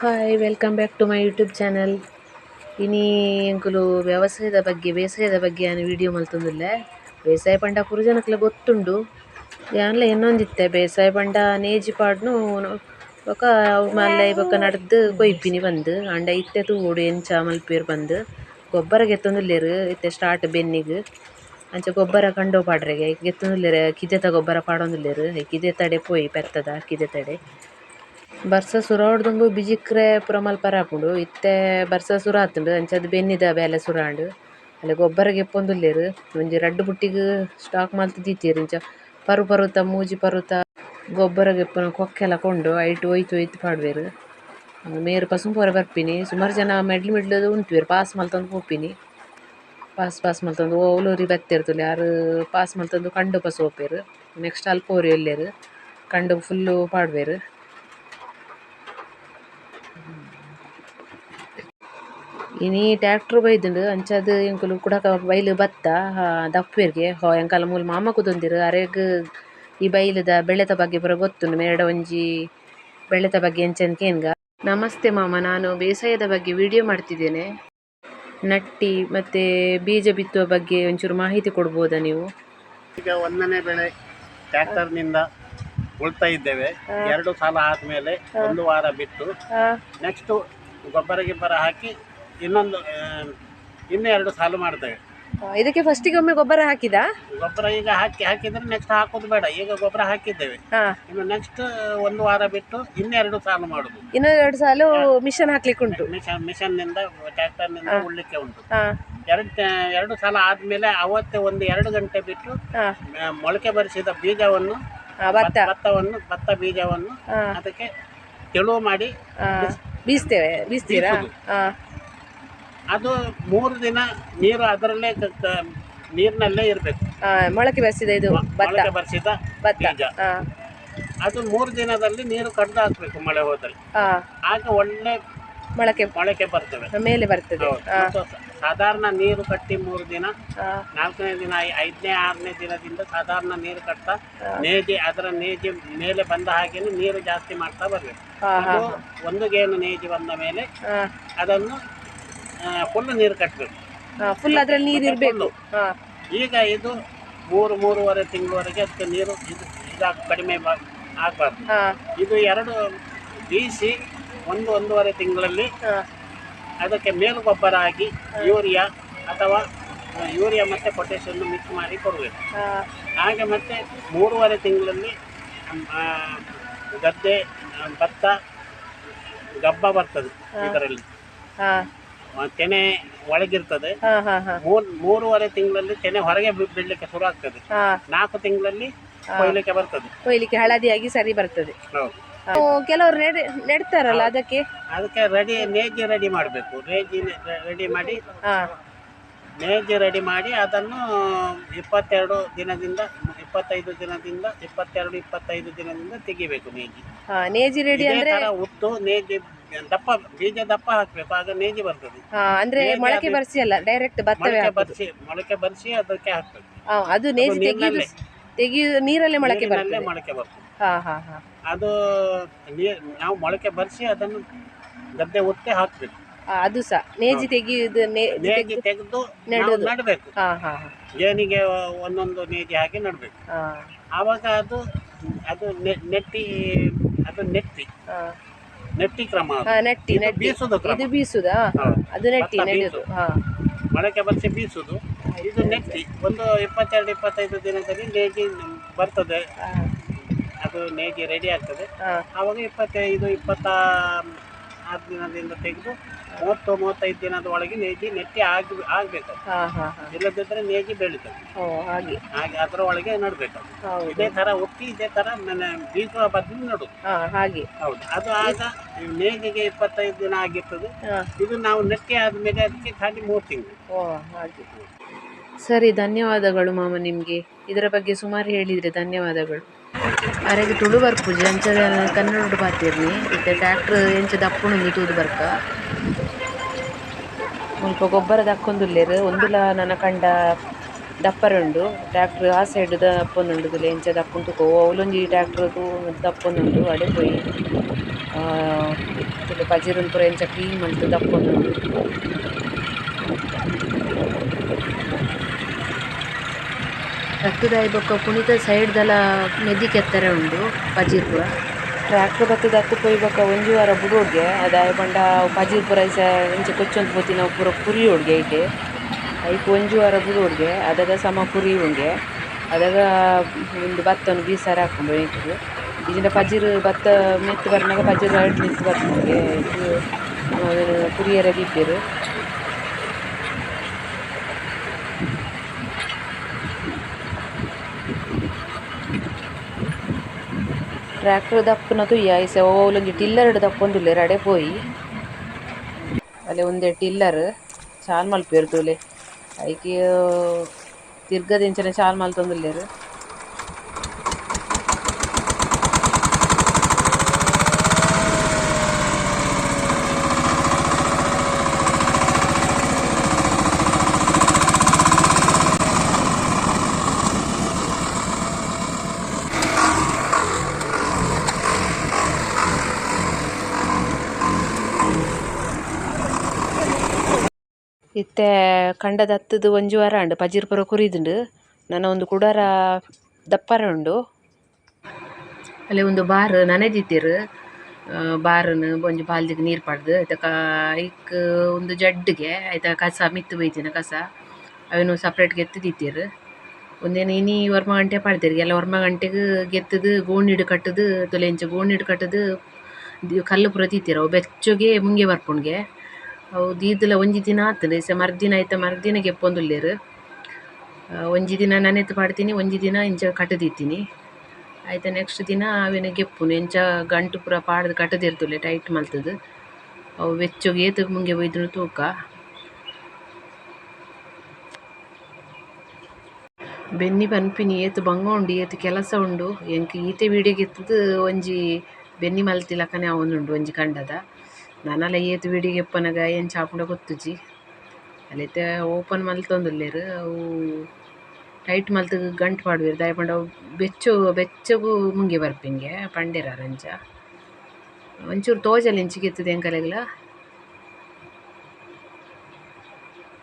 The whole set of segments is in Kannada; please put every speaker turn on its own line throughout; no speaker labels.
Hi welcome back to my YouTube channel ಇನಿ ಎಂಕುಲು ವ್ಯವಸಾಯದ ಬಗ್ಗೆ, ಬೇಸಾಯದ ಬಗ್ಗೆ ನಾನು ವಿಡಿಯೋ ಮಲ್ತೊಂದುಲ್ಲೆ ಬೇಸಾಯ ಪಂಡ ಪೂರ ಜನಕ್ಲೆ ಗೊತ್ತುಂಡು. ಯಾನ್ಲ ಇನ್ನೊಂದಿತ್ತೆ ಬೇಸಾಯ ಪಂಡ ನೇಜಿ ಪಾಡ್ನು ಬೊಕ ಮಲ್ಲ ಬೊಕ ನಡೆದು ಕೊಯ್ಪಿನಿ ಬಂದು. ಅಂಡ ಇತ್ತೆ ತೂವೊಡು ಎಂಚ ಮಲ್ಪೇರು ಬಂದು. ಗೊಬ್ಬರ ಗೆತ್ತೊಂದುಲ್ಲೆರ್, ಇತ್ತೆ ಸ್ಟಾರ್ಟ್ ಬೆನ್ನಿಗೆ. ಅಂಚ ಗೊಬ್ಬರ ಕಂಡೊ ಪಾಡ್ರೆಗೆ ಕಿದೆ ಕಿದೆತ ಗೊಬ್ಬರ ಪಾಡೊಂದುಲ್ಲೆರ್. ಕಿದೆ ತಡೆ ಪೋಯಿ ಪೆತ್ತದ ಕಿದೆ ತಡೆ. ಬರ್ಸ ಸುರಾವಡ್ದುಂಬು ಬಿಜಿಕ್ರೆ ಪೂರ ಮಲ್ಪರೆ ಆಪುಂಡು ಇತ್ತೆ ಬರ್ಸ ಸುರ ಆತುಂಡು. ಅಂಚಾದ್ ಬೆನ್ನಿದ ಬೇಲೆ ಸುರಾಂಡ್ ಅಲೆ ಗೊಬ್ಬರ ಗಿಪ್ಪೊಂದುಲ್ಲೆರ್. ಒಂಜಿ ರಡ್ಡ್ ಬುಟ್ಟಿಗ್ ಸ್ಟಾಕ್ ಮಲ್ತ್ ದೀತೆರ್ ಇಂಚ ಪರು ಪರುತ, ಮೂಜಿ ಪರುತ, ಗೊಬ್ಬರ ಗೆಪ್ಪುನ ಕೊಕ್ಕೆಲ ಕೊಂಡು, ಐಟ್ ಒಯ್ತ್ ಒಯ್ತ್ ಪಾಡ್ವೆರ್. ಮೇರ್ ಪಸುಂ ಪೂರ ಬರ್ಪಿನಿ. ಸುಮಾರ್ ಜನ ಮೆಡ್ಲ್ ಮಿಡ್ಲ್ ಉಂತುವೆರ್ ಪಾಸ್ ಮಲ್ತೊಂದು ಪೋಪಿನಿ. ಪಾಸ್ ಪಾಸ್ ಮಲ್ತೊಂದು ಓಲೋರಿ ಬತ್ತೆರ್ ತುಲೆ ಆರ್ ಪಾಸ್ ಮಲ್ತೊಂದು ಕಂಡು ಪಸು ಓಪೆರ್ ನೆಕ್ಸ್ಟ್ ಅಲ್ಪ ಒರಿ ಎಲ್ಲೆರ್ ಕಂಡು ಫುಲ್ಲು ಪಾಡ್ವೆರ್. ಇನಿ ಟ್ಯಾಕ್ಟ್ರ್ ಬೈದುಂಡು ಅಂಚಾದ್ ಎಂಕುಲು ಕುಡಕ ಬೈಲ್ ಬತ್ತ ದಪ್ಪುವೆರ್ಗೆ ಹೋ ಎಂಕಲ್ನ ಮೂಲು ಮಾಮ ಕುತೊಂದೆರ್ ಅರೆಗ್ ಈ ಬೈಲದ ಬೆಳೆತ ಬಗ್ಗೆ ಪೂರ ಗೊತ್ತುಂಡು ಮೇರ್ಡ ಒಂಜಿ ಬೆಳೆತ ಬಗ್ಗೆ ಎಂಚಂದ್ ಕೇನ್ಗ. ನಮಸ್ತೆ ಮಾಮ ನಾನು ಬೇಸಾಯದ ಬಗ್ಗೆ ವಿಡಿಯೋ ಮಾಡ್ತಿದ್ದೇನೆ. ನಟ್ಟಿ ಮತ್ತೆ ಬೀಜ ಬಿತ್ತುವ ಬಗ್ಗೆ ಒಂಚೂರು ಮಾಹಿತಿ ಕೊಡ್ಬೋದಾ ನೀವು?
ಈಗ ಒಂದನೇ ಬೆಳೆ ಟ್ರ್ಯಾಕ್ಟರ್ನಿಂದ ಉಳ್ತಾ ಇದ್ದೇವೆ. ಎರಡು ಸಾಲ ಆದ್ಮೇಲೆ ಒಂದು ವಾರ ಬಿಟ್ಟು ನೆಕ್ಸ್ಟ್ ಗೊಬ್ಬರ ಗಿಬ್ಬರ ಹಾಕಿ ಇನ್ನೊಂದು ಇನ್ನೂ ಎರಡು ಸಾಲು ಮಾಡ್ತೇವೆ.
ಇದಕ್ಕೆ ಫಸ್ಟಿಗೆ ಒಮ್ಮೆ ಗೊಬ್ಬರ ಹಾಕಿದ?
ಗೊಬ್ಬರ ಈಗ ಹಾಕಿ ಹಾಕಿದ್ರೆ ನೆಕ್ಸ್ಟ್ ಹಾಕೋದು ಬೇಡ. ಈಗ ಗೊಬ್ಬರ ಹಾಕಿದ್ದೇವೆ. ಇನ್ನು ನೆಕ್ಸ್ಟ್ ಒಂದು ವಾರ ಬಿಟ್ಟು ಇನ್ನೆರಡು ಸಾಲು ಮಾಡುದು.
ಇನ್ನೆರಡು ಸಾಲು ಮಿಷನ್ ಹಾಕ್ಲಿಕ್ಕೆ ಉಂಟು.
ಮಿಷನ್ ಮಿಷನ್ನಿಂದ ಟ್ರ್ಯಾಕ್ಟರ್ನಿಂದ ಉಳ್ಳಿಕ್ಕೆ ಉಂಟು. ಎರಡು ಎರಡು ಸಾಲ ಆದ್ಮೇಲೆ ಅವತ್ತೇ ಒಂದು ಎರಡು ಗಂಟೆ ಬಿಟ್ಟು ಮೊಳಕೆ ಬರಿಸಿದ ಬೀಜವನ್ನು
ಭತ್ತ.
ಭತ್ತವನ್ನು ಭತ್ತ ಬೀಜವನ್ನು ಅದಕ್ಕೆ ತೆಳುವು ಮಾಡಿ
ಬೀಸ್ತೇವೆ ಬೀಸ್ತೀರಾ?
ಅದು ಮೂರು ದಿನ ನೀರು ಅದರಲ್ಲೇ ನೀರಿನಲ್ಲೇ ಇರಬೇಕು.
ಮೊಳಕೆ ಬರ್ಸಿದ ಇದು
ಮೊಳಕೆ ಬರ್ಸಿದ ಬೀಜ. ಅದು ಮೂರು ದಿನದಲ್ಲಿ ನೀರು ಕಡ್ದು ಹಾಕ್ಬೇಕು ಮಳೆ ಹೋದಲ್ಲಿ.
ಹಾ
ಆಗ ಒಳ್ಳೆ
ಮೊಳಕೆ
ಮೊಳಕೆ ಬರ್ತವೆ
ಮೇಲೆ ಬರ್ತದೆ.
ಸಾಧಾರಣ ನೀರು ಕಟ್ಟಿ ಮೂರು ದಿನ ನಾಲ್ಕನೇ ದಿನ ಐದನೇ ಆರನೇ ದಿನದಿಂದ ಸಾಧಾರಣ ನೀರು ಕಟ್ತಾ ನೇಜಿ ಅದರ ನೇಜಿ ಮೇಲೆ ಬಂದ ಹಾಗೇನೆ ನೀರು ಜಾಸ್ತಿ ಮಾಡ್ತಾ ಬರಬೇಕು. ಒಂದು ಗೇಣು ನೇಜಿ ಬಂದ ಮೇಲೆ ಅದನ್ನು ಫುಲ್ ನೀರು ಕಟ್ಟಬೇಕು
ಫುಲ್ ಅದ್ರಲ್ಲಿ ನೀರು ಇರಬೇಕು.
ಈಗ ಇದು ಮೂರು ಮೂರುವರೆ ತಿಂಗಳವರೆಗೆ ಅದಕ್ಕೆ ನೀರು ಇದು ಇದಾಗ ಕಡಿಮೆ ಆಗಬಾರ್ದು. ಇದು ಎರಡು ಬೀಸಿ ಒಂದು ಒಂದೂವರೆ ತಿಂಗಳಲ್ಲಿ ಅದಕ್ಕೆ ಮೇಲು ಗೊಬ್ಬರ ಆಗಿ ಯೂರಿಯಾ ಅಥವಾ ಯೂರಿಯಾ ಮತ್ತು ಪೊಟ್ಯಾಷಿಯಮ್ ಮಿಕ್ಸ್ ಮಾಡಿ ಕೊಡಬೇಕು. ಹಾಗೆ ಮತ್ತೆ ಮೂರುವರೆ ತಿಂಗಳಲ್ಲಿ ಗದ್ದೆ ಭತ್ತ ಗಬ್ಬ ಬರ್ತದೆ ಇದರಲ್ಲಿ. ತೆನೆ ಒಳಗಿರ್ತದೆ. ಮೂರ್ ಮೂರುವರೆ ತಿಂಗಳಲ್ಲಿ ತೆನೆ ಹೊರಗೆ ಬಿಡ್ಲಿಕ್ಕೆ ಶುರು ಆಗ್ತದೆ.
ಹಾ.
ನಾಲ್ಕು ತಿಂಗಳಲ್ಲಿ ಕೊಯ್ಲಿಕ್ಕೆ ಬರ್ತದೆ.
ಕೊಯ್ಲಿಕ್ಕೆ ಹಳದಿಯಾಗಿ ಸರಿ ಬರ್ತದೆ.
ಹೌದು.
ಓ, ಕೆಲವರು ನೆಡ್ ನೆಡ್ತಾರಲ್ಲ ಅದಕ್ಕೆ?
ಅದಕ್ಕೆ ರೆಡಿ ನೇಜಿ ರೆಡಿ ಮಾಡಬೇಕು. ನೇಜಿ ರೆಡಿ ಮಾಡಿ.
ಹಾ.
ನೇಜಿ ರೆಡಿ ಮಾಡಿ ಅದನ್ನು ಇಪ್ಪತ್ತೆರಡು ದಿನದಿಂದ ಇಪ್ಪತ್ತೈದು ದಿನದಿಂದ ಇಪ್ಪತ್ತೆರಡು ಇಪ್ಪತ್ತೈದು ದಿನದಿಂದ ತೆಗಿಬೇಕು ನೇಜಿ
ಹಾ ನೇಜಿ ರೆಡಿ
ಇದೇ
ಅಂದ್ರೆ
ತರ ಉತ್ತು ನೇಜಿ ದಪ್ಪ ಬೀಜ ದಪ್ಪ ಹಾಕ್ಬೇಕು ಆಗ ನೇಜಿ ಬರ್ತದೆ.
ಹಾ ಅಂದ್ರೆ ಮೊಳಕೆ ಬರ್ಸಿ ಅಲ್ಲ ಡೈರೆಕ್ಟ್ ಭತ್ತವೇ
ಮೊಳಕೆ ಬರ್ಸಿ ಮೊಳಕೆ ಬರ್ಸಿ ಅದಕ್ಕೆ ಹಾಕ್ಬೇಕು.
ಹಾ, ಅದು ನೇಜಿ ತೆಗಿಯುದು. ತೆಗಿಯುದು ನೀರಲ್ಲೇ ಮೊಳಕೆ
ನೀರಿನಲ್ಲೇ
ಬರ್ತದೆ.
ಮೊಳಕೆ ಬರ್ತದೆ.
ಹಾ ಹಾ ಹಾ.
ಅದು ನೀರ್ ನಾವು ಮೊಳಕೆ ಬರ್ಸಿ ಅದನ್ನು ಗದ್ದೆ ಒತ್ತೆ ಹಾಕ್ಬೇಕು.
ಆ, ಅದು ಸಹ ನೇಜಿ ತೆಗಿಯುದು ನೇ-
ನೇಜಿ ತೆಗೆದು
ನೆಡುದು.
ನಡಬೇಕು.
ಹಾ ಹಾ ಹಾ.
ಜೇನಿಗೆ ಒಂದೊಂದು ನೇಜಿ ಹಾಕಿ ನಡಬೇಕು.
ಹಾ.
ಆವಾಗ ಅದು ಅದು ನೆ- ನೆಟ್ಟಿ ಅದು ನೆಟ್ಟಿ.
ಹಾ.
ನೆಟ್ಟಿ ಕ್ರಮ ಅದು.
ಹಾ ನೆಟ್ಟಿ
ಇದು
ನೆಟ್ಟಿ.
ಬೀಸುದು ಕ್ರಮ.
ಇದು ಬೀಸುದಾ? ಹಾ,
ಹೌದು.
ಅದು ನೆಟ್ಟಿ
ಭತ್ತ
ನೆಡುದು
ಬೀಸು.
ಹಾ.
ಮೊಳಕೆ ಬರ್ಸಿ ಬೀಸುದು. ಇದು ನೆಟ್ಟಿ. ಒಂದು ಇಪ್ಪತ್ತೆರಡು ಇಪ್ಪತ್ತೈದು ದಿನದಲ್ಲಿ ನೇಗಿ ಬರ್ತದೆ.
ಹಾ,
ಅದು ನೇಗಿ ರೆಡಿ ಆಗ್ತದೆ.
ಹಾ.
ಆವಾಗ ಇಪ್ಪತ್ತೈದು ಇಪ್ಪತ್ತ ಆರು ದಿನದಿಂದ ತೆಗೆದು ಮೂವತ್ತು ಮೂವತ್ತೈದು ದಿನದ ಒಳಗೆ ನೇಜಿ ನೆಟ್ಟಿ ಆಗಿ ಆಗಬೇಕು
ಇಲ್ಲದಿದ್ರೆ ಹಾ ಹಾ.
ಇಲ್ಲದಿದ್ದರೆ ನೇಜಿ ಬೆಳೀತದೆ.
ಹಾಗೆ.
ಹಾಗೆ ಅದರ ಒಳಗೆ ನಡಬೇಕು. ಇದೇ ತರ ಉತ್ತಿ ಇದೇ ತರ ಬೀಜ ಬದ್ದು ಬದಲು ನಡು
ಹಾ ಹಾಗೆ.
ಹೌದು. ಅದು ಆಗ ನೇಜಿಗೆ ಇಪ್ಪತ್ತೈದು ದಿನ ಆಗಿರ್ತದೆ. ಇದು ನಾವು ನೆಟ್ಟಿ ಆದಮೇಲೆ ಅದಕ್ಕೆ ಖಾಲಿ ಮೂರು ತಿಂಗಳು.
ಹಾಗೆ. ಸರಿ ಧನ್ಯವಾದಗಳು ಮಾಮ ನಿಮಗೆ. ಇದರ ಬಗ್ಗೆ ಸುಮಾರು ಹೇಳಿದರೆ ಧನ್ಯವಾದಗಳು. ಅರೆಗೆ ತುಳು ಬರ್ಪುಜಿ ಅಂಚ ಕನ್ನಡ ಪಾತೆರ್ನಿ ಇತ್ತೆ ಟ್ಯಾಕ್ಟ್ರ್ ಎಂಚ ದಪ್ಪುಣೊಂದು ತೂದ್ ಬರ್ಕ. ಮುಲ್ಪ ಗೊಬ್ಬರ ದಕ್ಕೊಂದುಲ್ಲೆರ್. ಒಂದುಲ ನನ ಕಂಡ ದಪ್ಪರುಂಡು ಟ್ಯಾಕ್ಟ್ರ್ ಆ ಸೈಡ್ ದಪ್ಪೊಂದುಂಡು ತುಲೆ ಎಂಚ ದಪ್ಪುಂಟು ಕೋ ಅವಲೊಂಜಿ ಟ್ಯಾಕ್ಟ್ರ್ ದಪ್ಪೊಂದುಂಡು ಅಡೆ ಪೋಯಿ ಪಜಿರನ್ ಪೂರ ಎಂಚ ಕ್ಲೀನ್ ಮಂತ್ ದಪ್ಪೊಂದು ರಕ್ತದಾಯಿ ಬೊಕ್ಕ ಕುಣಿತ ಸೈಡ್ದಲ ಮೆದಿ ಕೆತ್ತರೆ ಉಂಡು ಪಜಿರ್ ಪೂರ ಟ್ರ್ಯಾಕ್ಟರ್ ಬತ್ತದ ಹತ್ತು ಪೋಯಿ ಬೊಕ ಒಂಜಿ ವಾರ ಬುಡೋಡ್ಗೆ ಅದಾಯ ಪಂಡ ಪಜಿರ್ ಪೂರ ಐಸ ಇಂಚ ಕೊಚ್ಚೊಂದು ಪೋತಿ ನಾವು ಪೂರ ಪುರಿ ಒಡ್ಗೆ ಐತೆ. ಐಕ್ ಒಂಜಿ ವಾರ ಬುಡೋಡ್ಗೆ ಅದಾಗ ಸಮ ಪುರಿ ಉಂಗೆ. ಅದಾಗ ಒಂದು ಭತ್ತನ ಬೀಸಾರ ಹಾಕೊಂಡು ಇಟ್ಟು ಇದರಿಂದ ಪಜಿರ್ ಭತ್ತ ಮೆತ್ತು ಬರ್ನಾಗ ಪಜಿರ್ ಎರಡು ಮೆತ್ತು ಇದು ಪುರಿಯರ ದಿಪ್ಪೇರು ತುಯ್ಯ ಐಸ ಓಲೊಂಜಿ ಟಿಲ್ಲರ್ ದಪ್ಪೊಂದುಲ್ಲೆ ರಡೆ ಪೋಯಿ. ಅಲೆ ಒಂದೆ ಟಿಲ್ಲರ್ ಚಾಲ್ ಮಲ್ಪೇರು ತೂಲೆ ಐಕಿ ತಿರ್ಗದಿಂಚನೆ ಚಾಲ್ ಮಲ್ತೊಂದುಲ್ಲೆರ್ ಇತ್ತೆ ಕಂಡದ ಹತ್ತದು ಒಂಜಿ ವಾರ ಉಂಡು. ಪಜೀರ್ ಪೂರ ಕುರಿದುಂಡು. ನನ ಒಂದು ಕುಡಾರ ದಪ್ಪರ ಉಂಡು. ಅಲ್ಲೆ ಒಂದು ಬಾರ್ ನನಜಿತೆರ್ ಬಾರ್ ನ್ ಒಂಜಿ ಬಾಲ್ದಿಗ್ ನೀರ್ ಪಾಡ್ದ್. ಐತಕ ಐಕ್ ಒಂದು ಜಡ್ಡ್ಗೆ ಐತ ಕಸ, ಮಿತ್ತ್ ಬೈತಿನ ಕಸ, ಅವೆನ್ ಸಪ್ರೇಟ್ ಗೆತ್ತ್ ದೀತೆರ್ ಒಂದೇನ ಇನಿ ವರ್ಮ ಗಂಟೆ ಪಾಡ್ದೆರ್. ಎಲ್ಲ ಒರ್ಮ ಗಂಟೆಗ್ ಗೆತ್ತದ್, ಗೋಣಿಡ್ ಕಟ್ಟುದ್ ತೊಲೆಂಚ ಗೋಣಿಡ್ ಕಟ್ಟುದ್, ದಿ- ಕಲ್ಲು ಪೂರ ದೀತೆರ್ ಅವು ಬೆಚ್ಚಗೆ, ಮುಂಗೆ ಬರ್ಪುಂಡ್ಗೆ ಅವು ದೀದಲ ಒಂಜಿ ದಿನ ಆತುಂಡು ಇಸ ಮರ್ದಿನ ಐತ ಮರ್ದಿನ ಗೆಪ್ಪೊಂದುಲ್ಲೆರ್ ಒಂಜಿ ದಿನ ನನೆತ್ ಪಾಡ್ತೀನಿ ಒಂಜಿ ದಿನ ಇಂಚ ಕಟ್ಟುದಿತ್ತಿನಿ ಐತ ನೆಕ್ಸ್ಟ್ ದಿನ ಅವೆನ್ ಗೆಪ್ಪುನು. ಎಂಚ ಗಂಟು ಪೂರ ಪಾಡ್ದ್ ಕಟುದೆರ್ತುಲ್ಲೆ, ಟೈಟ್ ಮಲ್ತುದು. ಅವು ಬೆಚ್ಚಗೆ ಏತ್ ಮುಂಗೆ ಬೈದುನು ತೂಕ. ಬೆನ್ನಿ ಪನ್ಪಿನಿ ಏತ್ ಬಂಗ ಉಂಡು ಏತ್ ಕೆಲಸ ಉಂಡು. ಎಂಕ್ ಈತೆ ವೀಡಿಯೋಗ್ ಇತ್ತುದು ಒಂಜಿ ಬೆನ್ನಿ ಮಲ್ತಿಲಕನೆ ಅವೊಂದುಂಡು ಒಂಜಿ ಕಂಡದ. ನನಲ ಏತ್ ವೀಡಿಯೋ ಗೆಪ್ಪನಗ ಏನು ಆಪುಂಡ ಗೊತ್ತುಜಿ ಅಲ್ಲೈತೆ ಓಪನ್ ಮಲ್ತೊಂದುಲ್ಲೆರ್ ಅವು ಟೈಟ್ ಮಲ್ತ್ ಗಂಟು ಪಾಡುವೆರ್ ದಾಯ ಅವು ಬೆಚ್ಚು, ಬೆಚ್ಚಗೂ ಮುಂಗೆ ಬರ್ಪಿಂಗೆ ಪಂಡೆರಾರ್ ಅಂಚ ಒಂಚೂರು ತೋಜಲ್ ಇಂಚಿಗೆತ್ತದೆ ಗೆತ್ತುದು ಎಂಕಲೆಗ್ಲ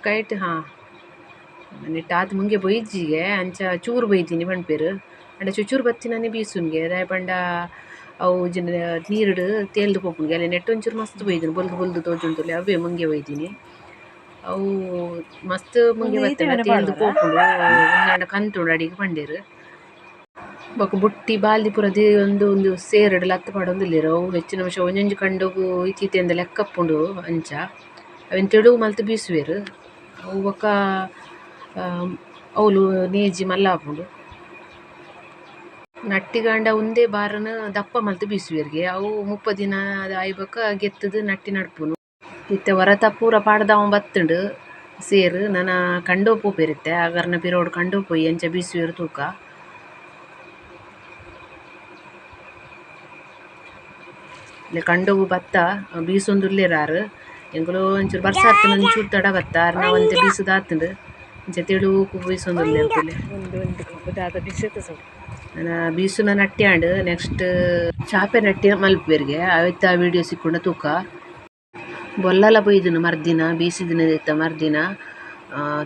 ಕೈಟ್, ಹಾಂ. ನೆಟ್ಟ್ ಆತ್ ಮುಂಗೆ ಬೊಯ್ಜಿಗೆ ಅಂಚ ಚೂರು ಬೈದಿನಿ ಪನ್ಪೆರ್ ಅಂಡ ಚುಚೂರು ಬತ್ತಿನನೆ ಬೀಸುನ್ಗೆ. ದಾಯೆ ಪಂಡ ಅವು ಜನ ನೀರುಡು ತೇಲ್ದು ಪೋಪುನ್ಗೆ ಅಲ್ಲಿ ನೆಟ್ಟ್ ಒಂಚೂರು ಮಸ್ತ್ ಬೈದಿನಿ ಬೊಲ್ದು ಬೊಲ್ದು ತೋಜುಂಡುಲ್ಲೆ ಅವೇ ಮುಂಗೆ ಬೈದಿನಿ ಅವು ಮಸ್ತ್ ಮುಂಗೆ ತೇಲ್ದು ಪೋಪುಂಡು. ಉಂದಾಂಡ ಕಂತುಂಡು ಅಡಿಗೆ ಪಂಡೆರ್. ಬೊಕ ಬುಟ್ಟಿ ಬಾಲ್ದಿ ಪೂರ ದೇ ಒಂದು ಒಂದು ಸೇರಡು ಲತ್ತ ಪಾಡೊಂದುಲ್ಲೆರ್. ಅವು ಹೆಚ್ಚಿನ ನಿಮಿಷ ಒಂಜೊಂಜಿ ಕಂಡು ಇತ್ತೀತೆಂದ ಲೆಕ್ಕಪ್ಪುಂಡು ಅಂಚ. ಅವೆನ್ ತೆಳು ಮಲ್ತ್ ಬೀಸುವೆರ್. ಅವು ಬೊಕ ಅವ್ಲು ನೇಜಿ ಮಲ್ಲಾಪುಂಡು. ನಟ್ಟಿಗಾಂಡ ಉಂದೇ ಬಾರನ್ ದಪ್ಪ ಮಲ್ತ್ ಬೀಸುವೆರ್ಗೆ ಅವು ಮುಪ್ಪ ದಿನ ಆಯ್ಬೊಕ ಗೆತ್ತುದು ನಟ್ಟಿ ನಡ್ಪುನು ಇತ್ತೆ ಹೊರತ ಪೂರ ಪಾಡ್ದಾವ ಬತ್ತುಂಡು ಸೇರ್ ನನ ಕಂಡೋ ಪೋಪೆರಿತ್ತೆ ಅಗರ್ನ ಪಿರೋಡ್ ಕಂಡೋ ಪೋಯಿ ಎಂಚ ಬೀಸುವೆರ್ ತೂಕ ಕಂಡೋಗು ಬತ್ತ ಬೀಸೊಂದುಲ್ಲೆರಾರ್ ಎಂಕುಲು ಒಂಚೂರು ಬರ್ಸಾತ್ ಒಂಚೂರು ತಡ ಬತ್ತ ಅರ್ನ ಒಂತೆ ಬೀಸುದು ಆತುಂಡು ಇಂಚ ಒಂದು ದಾದ ಬಿಸತ್ತ ನನ್ನ ಬೀಸುನ ನಟ್ಟ್ಯಾಂಡ್ ನೆಕ್ಸ್ಟ್ ಚಾಪೆ ನಟ್ಟಿ ಮಲ್ಪುವೆರ್ಗೆ ಅವತ್ತ ವೀಡಿಯೋ ಸಿಕ್ಕೊಂಡ ತೂಕ. ಬೊಲ್ಲಲ ಬೈದುನು ಮರ್ದಿನ, ಬೀಸಿದಿನ ಮರ್ದಿನ.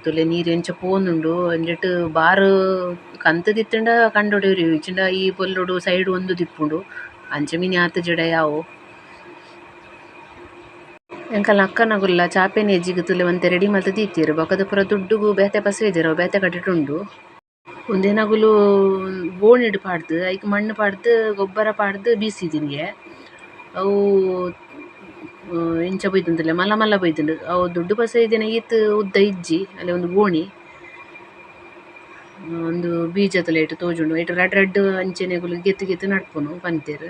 ತುಲೆ ನೀರು ಎಂಚ ಪೋನುಂಡು ಅಂಜಟ್ ಬಾರ್ ಕಂತ ದಿತ್ತಂಡ ಕಂಡೊಡೆಯುರಿ ಇಚ್ಚಿಂಡ ಈ ಪೊಲ್ಲುಡು ಸೈಡ್ ಒಂದು ದಿಪ್ಪುಂಡು. ಅಂಚ ಮಿನಿ ಆತ ಜಡ ಯಾವು. ಎಂಕಲ್ನ ಅಕ್ಕನಗುಲ್ಲ ಚಾಪೆ ನೇಜಿಗ್ ತುಲೆ ಒಂತೆ ರೆಡಿ ಮಲ್ತ್ ದೀತೆರ್ ಬಕದ ಪೂರ ದುಡ್ಡುಗು ಬೇತೆ ಪಸವೆದಿರ ಬೇತೆ ಬೇತೆ ಕಟ್ಟಿಟುಂಡು ಒಂದೇನಗುಲು ಬೋಣಿಡ್ ಪಾಡ್ದ್, ಐಕ್ ಮಣ್ಣು ಪಾಡ್ದ್, ಗೊಬ್ಬರ ಪಾಡ್ದ್ ಬೀಸಿದಿನ್ಗೆ ಅವು ಇಂಚ ಬೈತುಂದುಲ್ಲೆ ಮಲ್ಲ ಮಲ್ಲ ಬೈತುಂಡು ಅವು ದುಡ್ಡು ಪಸವೆದಿನ ಈತ್ ಉದ್ದ ಇಜ್ಜಿ, ಅಲ್ಲೆ ಒಂದು ಗೋಣಿ. ಒಂದು ಬೀಜ ತುಲೆ ಇಟ್ಟು ತೋಜುಂಡು ಐಟ್ ರಡ್ಡ್ ರಡ್ಡ್ ಅಂಚೆನೆಗುಲು ಗೆತ್ತು ಗೆತ್ತು ನಡ್ಪುನು ಪಂತೆರ್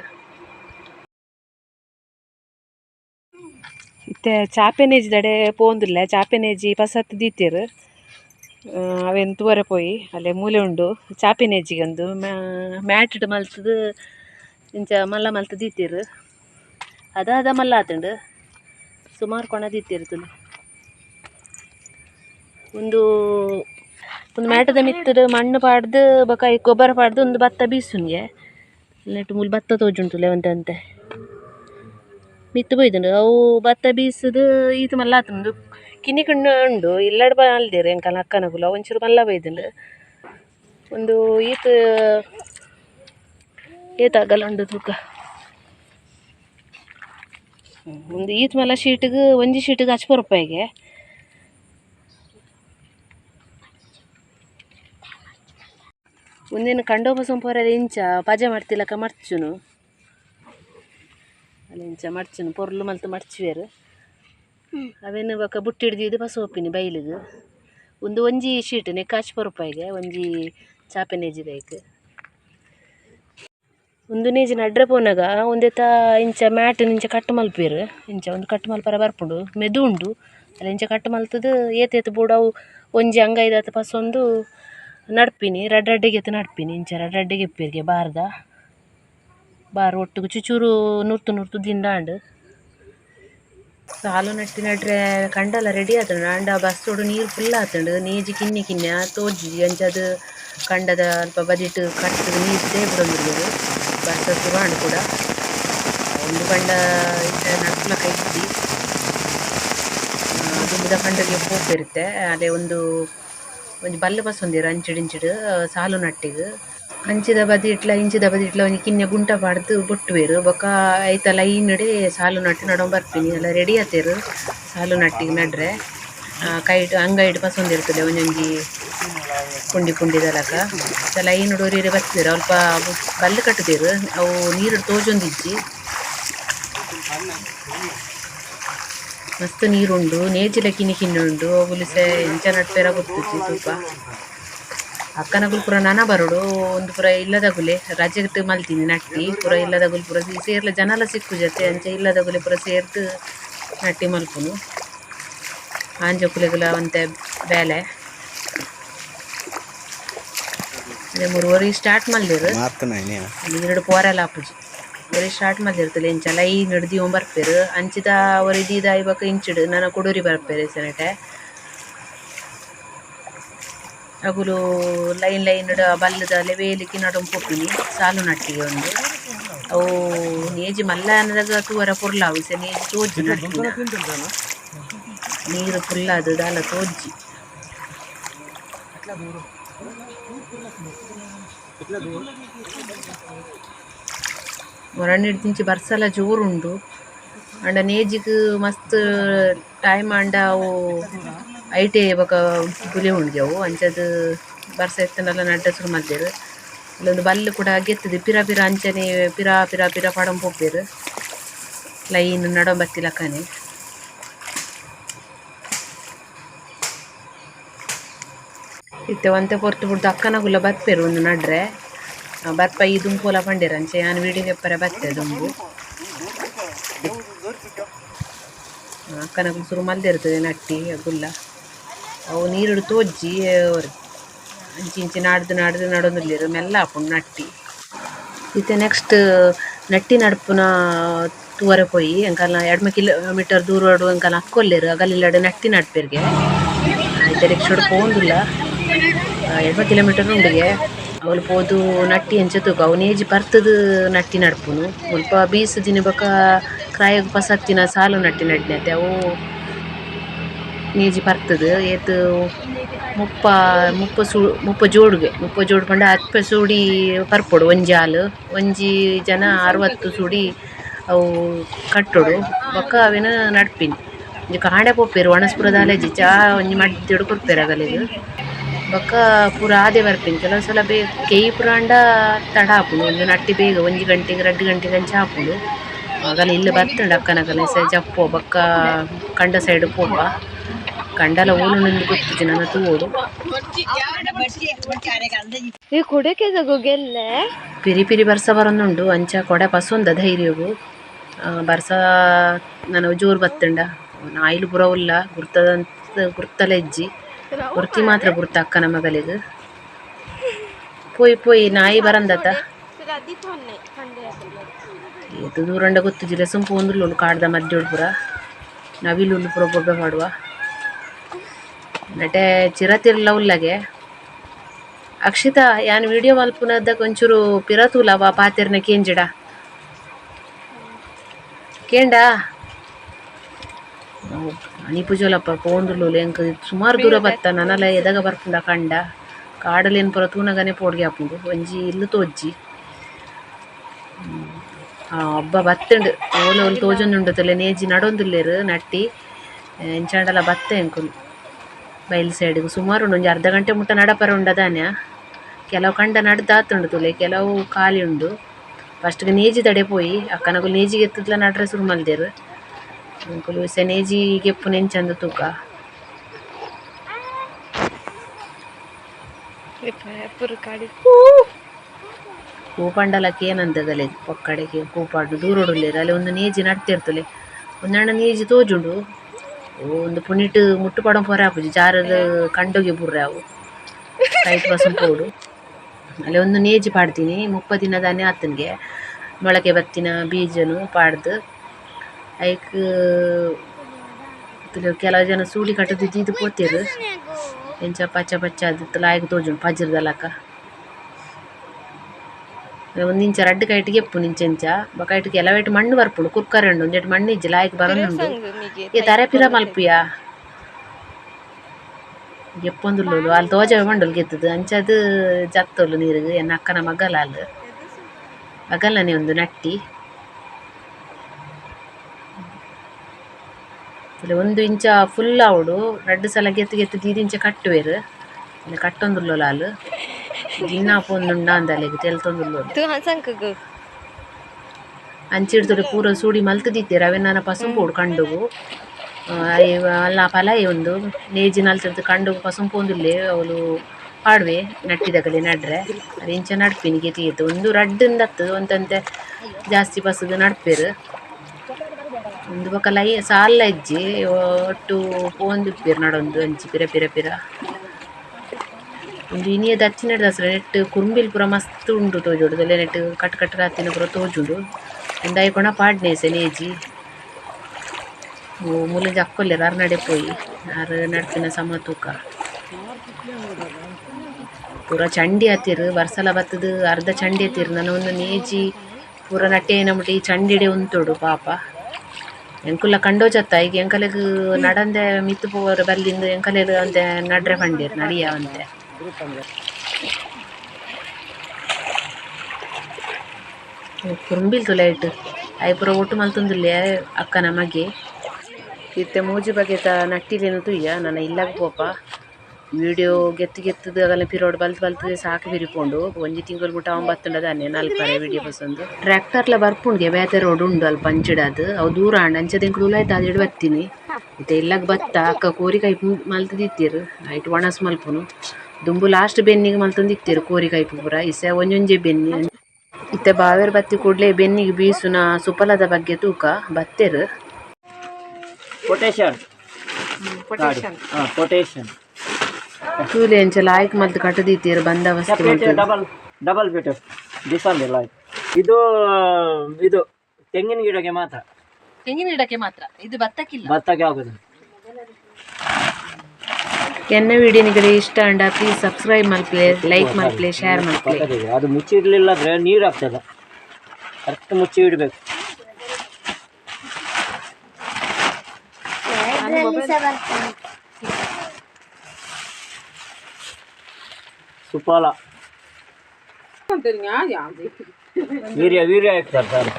ಇತ್ತೆ ಚಾಪೆನೇಜಿದಡೆ ಪೋಂದಿಲ್ಲ, ಚಾಪೆನೇಜಿ ಪಸತ್ ದೀತೆರ್. ಅವೆನ್ ತೂವರೆ ಪೋಯಿ. ಅಲ್ಲೆ ಮೂಲೆ ಉಂಡು. ಚಾಪೆನೇಜಿಗೊಂದು ಮ್ಯಾಟ್ಡ್ ಮಲ್ತುದು, ಇಂಚ ಮಲ್ಲ ಮಲ್ತ್ ದೀತೆರ್ ಅದ ಮಲ್ಲ ಆತುಂಡು. ಸುಮಾರು ಕೊಣ ದೀತೆರ್ ಉಂದು ಒಂದು ಒಂದು ಮ್ಯಾಟದ ಮಿತ್ತುಡು ಮಣ್ಣು ಪಾಡ್ದು ಬೊಕ ಈ ಗೊಬ್ಬರ ಪಾಡ್ದು ಒಂದು ಭತ್ತ ಬೀಸುನ್ಗೆ. ನೆಟ್ಟು ಮೂಲು ತುಲೆ ಒಂತೆ ಒಂತೆ ಮಿತ್ತು ಬೈದುಂಡು ಅವು ಭತ್ತ ಬೀಸುದು ಈತು ಮಲ್ಲ ಆತುಂಡು. ಕಿನ್ನಿ ಕಣ್ಣು ಉಂಡು, ಇಲ್ಲಡ್ ಬ ಅಲ್ದೇರು ಎಂಕಲ್ನ ಅಕ್ಕನಗುಲ ಒಂಚೂರು ಮಲ್ಲ ಬೈದುಂಡು ಒಂದು ಈತ್ ಏತಾಗಲ್ಲ ಉಂಡು ತೂಕ ಒಂದು ಈತ್ ಮಲ್ಲ ಶೀಟಿಗೆ, ಒಂಜಿ ಶೀಟಿಗೆ ಹಚ್ಪ ರೂಪಾಯಿಗೆ ಒಂದಿನ ಕಂಡೋಪ ಸೊಂಪೊರೆ ಇಂಚ ಪಜೆ ಮಾಡ್ತಿಲ್ಲಕ್ಕ ಮರ್ಚುನು. ಅಲ್ಲಿ ಇಂಚ ಮರ್ಚುನು, ಪೊರ್ಲು ಮಲ್ತು ಮಡ್ಚುವೆರು ಅವೇನು ಬೊಕ ಬುಟ್ಟಿ ಹಿಡ್ದಿದ್ದು ಬಸ್ ಸೋಪಿನಿ ಬೈಲಿಗೆ ಒಂದು ಒಂಜಿ ಶೀಟ್ ನೆಕ್ ಹಚ್ಪ ರೂಪಾಯಿಗೆ ಒಂಜಿ ಚಾಪೆ ನೇಜಿ ದೈಕ್ ಒಂದು ನೇಜಿ ನಡ್ರೆ ಪೋನಾಗ ಒಂದೆತ ಇಂಚ ಮ್ಯಾಟ್ ಇಂಚ ಕಟ್ ಮಲ್ಪೇರು, ಇಂಚ ಒಂದು ಕಟ್ ಮಲ್ಪರ ಬರ್ಪುಂಡು, ಮೆದು ಉಂಡು. ಅಲ್ಲ ಇಂಚ ಕಟ್ಟು ಮಲ್ತದು ಏತೇತು ಬೂಡವು ಒಂಜಿ ಅಂಗೈದಾತ ಪಸೊಂದು ನಡ್ಪಿನಿ, ರಡ್ ರಡ್ಡೆಗೆ ಎತ್ತು ನಡ್ಪಿನಿ. ಇಂಚ ರಡ್ ರಡ್ಡೆಗೆ ಎಪ್ಪೇರಿಗೆ ಬಾರ್ದ. ಬಾರ್ ಒಟ್ಟಿಗೆ ಚುಚೂರು ನುರ್ತು ನುರ್ತು ದಿಂಡಾಂಡು. ಸಾಲು ನಟ್ಟಿ ನಡ್ರೆ ಕಂಡಲ ರೆಡಿ ಆತುಂಡು ಆಂಡ ಬಸ್ಸೋಡು ನೀರು ಫುಲ್ ಆತುಂಡು. ನೀಜಿ ಕಿನ್ನೆ ಕಿನ್ನೆ ತೋಜಿ ಅಂಚದು ಕಂಡದ ಅಲ್ಪ ಬಜೆಟ್ ಕಟ್ಟು ನೀರು ಸೇಬಿಡೊಂದಿರ್ಬೇಕು ಬಸ್ಸ ಸುರಾಂಡು ಕೂಡ. ಒಂದು ಕಂಡ ನಡ್ಸಲ ನಡ್ಸ್ಲಕ ಇದ್ದಿ ದುಂಬುದ ಕಂಡಗೆ ಹೋಗ್ತಿರುತ್ತೆ ಅದೇ ಒಂದು ಒಂದು ಬಲ್ಲು ಬಸ್ ಒಂದಿರು ಅಂಚಿಡಿಂಚಿಡು ಸಾಲು ನಟ್ಟಿಗ್. ಅಂಚಿದ ಬದಿಟ್ಲ ಇಂಚಿದ ಬದಿ ಇಟ್ಲ ಒಂಜಿ ಕಿನ್ನೆ ಗುಂಟ ಪಾಡ್ದು ಬೊಟ್ಟುವೆರ್ ಬೊಕ ಐತ ಲೈನ್ಡೆ ಸಾಲು ನಟ್ಟು ನಡೊಂದು ಬರ್ಪಿನಿ ಎಲ್ಲ ರೆಡಿ ಆತೇರು. ಸಾಲು ನಟ್ಟಿಗೆ ನಡ್ರೆ. ಕೈಟ್ ಅಂಗೈಟ್ ಪಸೊಂದಿರ್ತದೆ ಒಂಜೊಂಜಿ ಪುಂಡಿ ಪುಂಡಿದಲಕ ಲೈನ್ ಡೋರಿರೆ ಬರ್ತಿದ್ರು. ಅಲ್ಪ ಬಲ್ಲು ಕಟ್ಟುದೆರ್ ಅವು ನೀರು ತೋಜೊಂದಿಜ್ಜಿ ಮಸ್ತ್ ನೀರುಂಡು. ನೇಜಿಲ ಕಿನಿ ಕಿನ್ನುಂಡು. ಅವುಲು ಸೆ ಎಂಚ ನಡ್ಪೆರ ಗೊತ್ತಿಜ್ಜಿ ತೂಪ ಅಕ್ಕನಗುಲು ಪೂರ ನನ ಬರೋಡು ಒಂದು ಪೂರ ಇಲ್ಲದಗುಲೆ ರಜೆಟ್ ಮಲ್ತೀನಿ ನಟ್ಟಿ. ಪೂರ ಇಲ್ಲದಗುಲು ಪೂರ ಈ ಸೇರ್ಲ ಜನಲ ಸಿಕ್ಕು ಜೊತೆ ಇಲ್ಲದ ಗುಲೆ ಪೂರ ಸೇರ್ದು ನಟ್ಟಿ ಮಲ್ಪುನು ಆಂಜಕುಲೆಗುಲ ಒಂತೆ ಬೇಲೆ ಅದೇ ಮೂರುವರೆ ಸ್ಟಾರ್ಟ್ ಮಲ್ದಿರು. ಅಲ್ಲಿ ಎರಡು ಪೋರೆಲ್ಲ ಆಪುಜಿ. ಒರಿ ಸ್ಟಾರ್ಟ್ ಮಲ್ದಿರ್ತಲೆ ಇಂಚಲ್ಲ ಈ ನಡ್ದಿ ಬರ್ಪೇರು ಅಂಚಿದ ಒರಿ ದೀದ ಇವಾಗ ಇಂಚಿಡು ನನ್ನ ಕೊಡೂರಿ ಬರ್ಪೇರು ಸೆನೆಟೆ ಅಗುಲು ಲೈನ್ ಲೈನ್ ಬಲ್ಲದ ಲೆವೇಲಿಕ್ಕೆ ನಡಂ ಪೊಪ್ಪಿನಿ ಸಾಲು ನಟ್ಟಿಗೆ ಒಂದು. ಅವು ನೇಜಿ ಮಲ್ಲ ಅನ್ನದಾಗ ತೂವರ ಪೊರ್ಲಾವು ಸೆ ನೇಜಿ ತೋಜಿ ನಟ್ಟಿನ. ನೀರು ಫುಲ್ ಅದು ದಾಲ ತೋಜಿ ಮೊರಣ್ಣಿಡ್ ತಿಂಚಿ ಬರ್ಸಲ ಜೋರುಂಡು. ಅಂಡ ನೇಜಿಗ್ ಮಸ್ತ್ ಟೈಮ್ ಅಂಡ ಅವು ಐಟೆ ಬೊಕ ಗುಲಿ ಉಂಡ್ಗೆವು ಅಂಚದ್ ಬರ್ಸ ಎತ್ತನೆಲ್ಲ ನಡ್ಡ ಶುರು ಮಲ್ದೆರ್ ಇಲ್ಲೊಂದು ಬಲ್ಲು ಕೂಡ ಗೆತ್ತದು, ಪಿರ ಪಿರ ಅಂಚನೆ, ಪಿರ ಪಿರ ಪಿರ ಪಡಂ ಪೋಪೆರ್ ಲೈನ್ ನಡಂ ಬತ್ತಿಲಕನೆ ಇತ್ತೆ ಒಂತೆ ಪೊರ್ತು ಬಿಡ್ದು ಅಕ್ಕನಗುಲ್ಲ ಬತ್ಪೆರು ಒಂದು ನಡ್ರೆ. ಬತ್ಪ ಈ ದುಂಪೋಲ ಪಂಡೇರ ಅಂಚೆ ನಾನು ವೀಡಿಯೋ ಕೆಪ್ಪರೆ ಬತ್ತೆ ದುಂಬು. ಅಕ್ಕನಗುಲು ಸುರು ಮಲ್ದಿರ್ತದೆ ನಟ್ಟಿ ಗುಲ್ಲ. ಅವು ನೀರು ತೋಜ್ಜಿ, ಅವ್ರಿ ಇಂಚಿ ಇಂಚಿ ನಾಡ್ದು ನಾಡ್ದು ನಡೊಂದುಲ್ಲೇರು ಮೆಲ್ಲ ಹಾಕೊಂಡು ನಟ್ಟಿ. ಇತ್ತೆ ನೆಕ್ಸ್ಟ್ ನಟ್ಟಿ ನಡ್ಪುನ ತೂವರೆ ಪೋಯಿ ಅಂಕಲ್ಲ ಎರಡು ಕಿಲೋಮೀಟರ್ ದೂರ ಎಂಕಲ್ನ ಅಕ್ಕೊಲ್ಲೇರು, ಅಗಲಿಲ್ಲಡೆ ನಟ್ಟಿ ನಡ್ಪಿರ್ಗೆ. ಆಯ್ತು ರಿಕ್ಷ ಪೋಂದುಲ್ಲ. ಎರಡು ಕಿಲೋಮೀಟರ್ ಉಂಡಿಗೆ. ಅವಳು ಪೋದು ನಟ್ಟಿ ಅಂಚ ತೂಕ. ಅವು ನೇಜಿ ಬರ್ತದ ನಟ್ಟಿ ನಡ್ಪುನು. ಮುಲ್ಪ ಬೀಸು ದಿನ ಬಕ್ಕ ಕ್ರಾಯಗ್ ಪಸತ್ತಿನ ಸಾಲು ನಟ್ಟಿ ನಡ್ನತೆ. ಅವು ನೇಜಿ ಬರ್ತದೆ. ಏತ್ ಮುಪ್ಪ ಮುಪ್ಪ ಸೂ, ಮುಪ್ಪ ಜೋಡುಗೆ, ಮುಪ್ಪ ಜೋಡು ಪಂಡ ಅಲ್ಪ ಸೂಡಿ ಪರ್ಪೊಡು ಒಂಜಿ ಆಲು ಒಂಜಿ ಜನ ಅರವತ್ತು ಸೂಡಿ ಅವು ಕಟ್ಟೊಡು. ಬೊಕ್ಕ ಅವೆನ ನಡ್ಪಿನಿ. ಒಂಜಿ ಕಾಂಡೆ ಪೋಪೆರು ವನಸ್ಪುರದ ಅಲೆಜಿ, ಚಾ ಒಂಜಿ ಮಡ್ದಿಡು ಕೊರ್ಪೆರ್ ಅಗಲಿಗ್ ಬೊಕ್ಕ ಪೂರ ಆದೆ ಬರ್ಪಿನಿ. ಕೆಲವು ಸಲ ಬೇ ಕೈ ಪುರಾಂಡ ತಡ ಆಪುಂಡು ಒಂದು ನಟ್ಟಿ ಬೇಗ ಒಂಜಿ ಗಂಟೆಗೆ, ರಡ್ಡ್ ಗಂಟೆಗೆ ಅಂಚೆ ಆಪುಂಡು ಆಗಲ ಇಲ್ಲಿ ಬರ್ತುಂಡು ಅಕ್ಕನಗಲ ಜಪ್ಪು, ಬೊಕ್ಕ ಕಂಡ ಸೈಡ್ ಪೋಪ ಕಂಡಲ ಓಲು ನಂದು ಗೊತ್ತು ನನ್ನ ಓಡು
ಈ ಕೊಡಕ್ಕೆ ಗೆಲ್ಲೆ?
ಪಿರಿ ಪಿರಿ ಬರ್ಸ ಬರೊಂದುಂಡು ಅಂಚ ಕೊಡೆ ಪಸೊಂದ ಧೈರ್ಯವು. ಬರ್ಸ ನಾನು ಜೋರು ಬತ್ತಂಡ. ನಾಯಿಲು ಉಲ್ಲ ಗುರ್ತದಂತ ಗುರ್ತಲೆಜ್ಜಿ. ಗುರ್ತಿ ಮಾತ್ರ ಗುರ್ತ ಅಕ್ಕನ ಮಗಲಿಗ್ ಪೋಯಿ ಪೋಯ್ ನಾಯಿ ಬರಂದತ. ಇದು ದೂರಂಡ ಗೊತ್ತಿಜ್ಜಿಲ್ಲ ಸೊಂಪು ಒಂದುಲ್ಲು ಕಾಡ್ದ ಮಧ್ಯೋಡು ಪೂರ. ನವಿಲುಲ್ಲು ಪುರ ಬೊಬ್ಬೆ ಮಾಡುವ. ನಟೆ ಚಿರತಿರ್ಲ ಉಲ್ಲಗೆ ಅಕ್ಷಿತ, ಯಾನ್ ವಿಡಿಯೋ ಮಲ್ಪುನದ್ದ ಕೊಂಚೂರು ಪಿರತೂಲ ವಾ ಪಾತಿರ್ನ ಕೇಂಜಿಡ? ಕೇಂಡ? ಅಣಿಪುಜಲಪ್ಪ ಪೋಂದ್ಲು ಎಂಕ್ ಸುಮಾರು ದೂರ ಬತ್ತ, ನನಲ ಎದಗ ಬರ್ಪುಂಡ ಕಂಡ. ಕಾಡಲೇನು ಪುರ ತೂನಗನೆ ಪೋಡ್ಗೆ ಹಾಪುಂಡು. ಒಂಜಿ ಇಲ್ಲು ತೋಜ್ಜಿ. ಒಬ್ಬ ಬತ್ತುಂಡು ಓಲು ಓಲು ತೋಜೊಂದುಂಡು ತಲೆ ನೇಜಿ ನಡೊಂದುಲ್ಲೆರ್ ನಟ್ಟಿ. ಎಂಚಾಂಡಲ ಬತ್ತೆ ಎಂಕುಲು ಬಯಲು ಸೈಡ್ಗೆ ಸುಮಾರು ಉಂಡು ಒಂಜಿ ಅರ್ಧ ಗಂಟೆ ಮುಟ್ಟ ನಡಪರ ಉಂಡದಾನ್ಯ ಕೆಲವು ಕಂಡ ನಡ್ದಾತುಂಡು ತುಲೆ ಕೆಲವು ಖಾಲಿ ಉಂಡು ಫಸ್ಟ್ಗೆ ನೇಜಿ ತಡೆ ಪೋಯಿ ಅಕ್ಕನಗು ನೇಜಿಗೆ ಎತ್ತದ್ಲ ನಡ್ರೆ ಸುರು ಮಲ್ದೆರ್. ಅಂಕುಲು ಸೆ ನೇಜಿ ಗೆಪ್ಪು ನೆಂಚಂದು ತೂಕ. ಕೂಪಂಡಲಕ್ಕೆ ಏನಂತದಲೆ ಪೊಕ್ಕಡೆಗೆ ಕೂಪಾಡು ದೂರೊಡುಲ್ಲೇರು. ಅಲ್ಲಿ ಒಂದು ನೇಜಿ ನಡ್ತಿರ್ತಲೆ ಒಂದಣ್ಣ ನೇಜಿ ತೋಜುಂಡು. ಒಂದು ಪುನಿಟ್ ಮುಟ್ಟು ಪಡ ಪೊರೆ ಆಪುಜಿ ಜಾರದ ಕಂಡೋಗಿ ಬುರ್ರೆ ಅವು. ಟೈಟ್ ಬಸಂ ಪೋಡು. ಅಲ್ಲಿ ಒಂದು ನೇಜಿ ಪಾಡ್ತೀನಿ. ಮುಪ್ಪ ದಿನದಾನೆ ಆತನಿಗೆ. ಮೊಳಕೆ ಬತ್ತಿನ ಬೀಜನು ಪಾಡ್ದು. ಐಕ್ ಕೆಲವು ಜನ ಸೂಳಿ ಕಟ್ಟದಿದ್ದು ಇದು ಪೋತಿರು ಎಂಚ ಪಚ್ಚ ಪಚ್ಚ ಅದು ಲಾಯ್ಕ್ ತೋಜುಂಡು ಪಜ್ರದಲಕ ಒಂದು ಇಂಚ ಕೈಟ್ಗೆ ಕೈಟಿಗೆ ಎಪ್ಪು ನಿಂಚೆಂಚ ಬಕೈಟಿಗೆ ಐಟ್ ಮಣ್ಣು ಬರ್ಪುಂಡು ಕುಕ್ಕರೆ ಉಂಡು ಒಂದೆಟ್ ಮಣ್ಣು ಇಜ್ಜಿ ಲಾಯ್ಕ್ ಬರೋದುಂಡು ಏ ತರ ಪಿರ ಮಲ್ಪುಯ? ಎಪ್ಪೊಂದುಲ್ಲೋಲು ಅಲ್ಲಿ ತೋಜ ಮಂಡಲ್ ಗೆತ್ತದು. ಅಂಚದು ಜತ್ತೊಲು ನೀರಿಗೆ ಎನ್ನ ಅಕ್ಕನ ಮಗಲ ಅಲ್ಲಿ ಮಗಲನೆ ಒಂದು ನಟ್ಟಿ. ಇಲ್ಲಿ ಒಂದು ಇಂಚ ಫುಲ್ ಅವಡು ರಡ್ಡು ಸಲ ಗೆತ್ತು ಗೆತ್ತು ದೀದಿಂಚ ಕಟ್ಟುವೆರು. ಇಲ್ಲಿ ಕಟ್ಟೊಂದುಲ್ಲೋಲ ಅಲ್ಲಿ ದಿನ ಪೊಂದುಂಡ ಅಂದಲ್ಲಿಗೆ ತೆಲ್ತೊಂದುಲ್ಲೋಲು
ತು ಹಂಸಂಕಗು
ಅಂಚಿಡ್ತೊಡೆ ಪೂರ ಸೂಡಿ ಮಲ್ತದಿತ್ತೀರ ಅವೆನ್ನ ಪಸುಂಪೋಡು ಕಂಡುಗು. ಅಲ್ಲ ಪಲಾಯಿ ಒಂದು ನೇಜಿ ಕಂಡು ಕಂಡುಗು ಪಸುಂಪೊಂದುಲ್ಲೆ ಅವಳು ಪಾಡ್ವೆ ನಟ್ಟಿದಕಲೆ ನಡ್ರೆ. ಅದು ಇಂಚ ನಡ್ಪಿನಿಗೆ ತೀರ್ತು ಒಂದು ರಡ್ಡಿಂದತ್ತು ಒಂತಂತೆ ಜಾಸ್ತಿ ಪಸದು ನಡ್ಪೇರು. ಒಂದು ಪಕ್ಕ ಲೈ ಸಾಲ ಇಜ್ಜಿ ಒಟ್ಟು ಪೋಂದಿಪ್ಪೇರು ನಡೊಂದು ಅಂಚಿ ಪಿರ ಪಿರ ಪಿರ. ಒಂದು ಇನಿಯ ದಚ್ಚಿನ ದಸರ ನೆಟ್ ಕುರುಂಬಿಲ್ ಪೂರ ಮಸ್ತ್ ಉಂಡು ತೋಜುಡು. ದಲೆ ನೆಟ್ ಕಟ್ ಕಟ್ ರಾತಿನ ಪೂರ ತೋಜುಂಡು. ಪಾಡ್ನೆ ಸೆ ನೇಜಿ ಓ ಮುಲಿಂಜ ಅಕ್ಕೊಲ್ಲೆರ್ ಅರ್ ನಡೆ ಪೋಯಿ, ಅರ್ ನಡ್ಪಿನ ಸಮ ತೂಕ ಪೂರ ಚಂಡಿ ಹತ್ತಿರ ಬರ್ಸಲ ಬತ್ತದು, ಅರ್ಧ ಚಂಡಿ ಹತ್ತಿರ. ನಾನು ಒಂದು ನೇಜಿ ಪೂರ ನಟ್ಟೆ ಈ ಚಂಡಿಡೆ ಉಂತೋಡು ಪಾಪ. ಎಂಕುಲ್ಲ ಕಂಡೋಜತ್ತ ಈಗ ಎಂಕಲೆಗ್ ನಡಂದೆ ಮಿತ್ತು ಪೋರ್ ಬಲ್ಲಿಂದ ಎಂಕಲೆಗ್ ಅಂತೆ ನಡ್ರೆ ಪಂಡೀರ್ ನಡಿಯ ಅಂತೆ ಕುರುಂಬಿಲ್ ತುಲೈಟ್ ಐ ಪೂರ ಒಟ್ಟು ಮಲ್ತೊಂದುಲ್ಲೆ ಅಕ್ಕನ ಮಗೆ ಇತ್ತೆ ಮೂಜಿ ತ ನಟ್ಟಿಲೇನು ತುಯ್ಯ? ನನ್ನ ಇಲ್ಲಾಗ ಪೋಪ. ವಿಡಿಯೋ ಗೆತ್ತು ಗೆತ್ತದ, ಅಗಲ ಪಿರೋಡ್ ಬಲ್ತ್ ಬಲ್ತು ಸಾಕು ಬಿರಿಪೊಂಡು. ಒಂಜಿ ತಿಂಗಳು ಮುಟ್ಟ ಅವನ್ ಬತ್ತುಂಡದಾನೆ ನಲ್ಪರೆ ವಿಡಿಯೋ ಬಸೊಂದು ಟ್ರ್ಯಾಕ್ಟರ್ಲ ಬರ್ಪುಂಡ್ಗೆ, ಬೇತೆ ರೋಡ್ ಉಂಡು ಅಲ್ಪ ಪಂಚಿಡದು ಅವು ದೂರ ಅಂಡ್ ಅಂಚದೆಂಕ್ ಉಲಾಯ್ತು ಅದು ಇಡ್ ಬತ್ತೀನಿ ಇತ್ತೆ ಇಲ್ಲಾಗ ಬತ್ತ, ಅಕ್ಕ ಕೋರಿಕಾಯಿ ಮಲ್ತದಿತ್ತೀರು. ಐಟ್ ಒಣಸ್ ಮಲ್ಪುನು. ದುಂಬು ಲಾಸ್ಟ್ ಬೆನ್ನಿಗೆ ಮಲ್ತೊಂದಿತ್ತೀರು ಕೋರಿಕಾಯಿ ಪೂರ. ಇಸ ಒಂಜೊಂಜೆ ಬೆನ್ನಿ ಇತ್ತೆ ಬಾವೇರ್ ಬತ್ತಿ ಕೂಡಲೇ ಬೆನ್ನಿಗೆ ಬೀಸುನ ಸುಫಲದ ಬಗ್ಗೆ ತೂಕ ಬತ್ತೆರ್.
ಕೊಟೇಶನ್ ಪೊಟೇಷನ್ ಕೊಟೇಶನ್
ತೂಲೆ ಎಂಚ ಲಾಯ್ಕ್ ಮಲ್ತ್ ಕಟ್ಟದಿತ್ತೀರು ಬಂದ ವಸ್ತು
ಡಬಲ್ ಡಬಲ್ ಡಿಫಲ್ ಲೈಕ್ ಇದು ಇದು ತೆಂಗಿನ ಗಿಡಕ್ಕೆ ಮಾತ್ರ.
ತೆಂಗಿನ ಗಿಡಕ್ಕೆ ಮಾತ್ರ. ಇದು ಭತ್ತಕ್ಕಿಲ್ಲ.
ಭತ್ತಕ್ಕೆ ಆಗುದು
ಎನ್ನ ವಿಡಿಯೋ ನಿಮಗೆ ಇಷ್ಟ ಅಂಡ ಪ್ಲೀಸ್ ಸಬ್ಸ್ಕ್ರೈಬ್ ಮಲ್ಪ್ಲೆ ಲೈಕ್ ಮಲ್ಪ್ಲೆ ಶೇರ್
ಪಕ್ಕದಿದೆ. ಅದು ಮುಚ್ಚಿರ್ಲಿಲ್ಲ ಅಂದ್ರೆ ನೀರು ಆಗ್ತದೆ ಕರೆಕ್ಟ್ ಮುಚ್ಚಿ ಇಡಬೇಕು. ಸುಪಾಲ ವೀರ್ಯ ವೀರ್ಯ ಹಾಕ್ತಾರೆ ಸರ್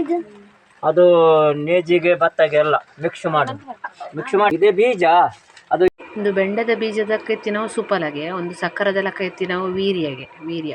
ಇದು?
ಅದು ನೇಜಿಗೆ ಭತ್ತಗೆ ಎಲ್ಲ ಮಿಕ್ಸ್ ಮಾಡಿ. ಮಿಕ್ಸ್ ಮಾಡಿ. ಇದೇ ಬೀಜ. ಅದು
ಒಂದು ಬೆಂಡದ ಬೀಜದ ಕೆತ್ತಿನವು ನಾವು ಸುಪಲಗೆ ಒಂದು ಸಕ್ಕರದ ಕೆತ್ತಿನವು ವೀರ್ಯಗೆ ವೀರ್ಯ.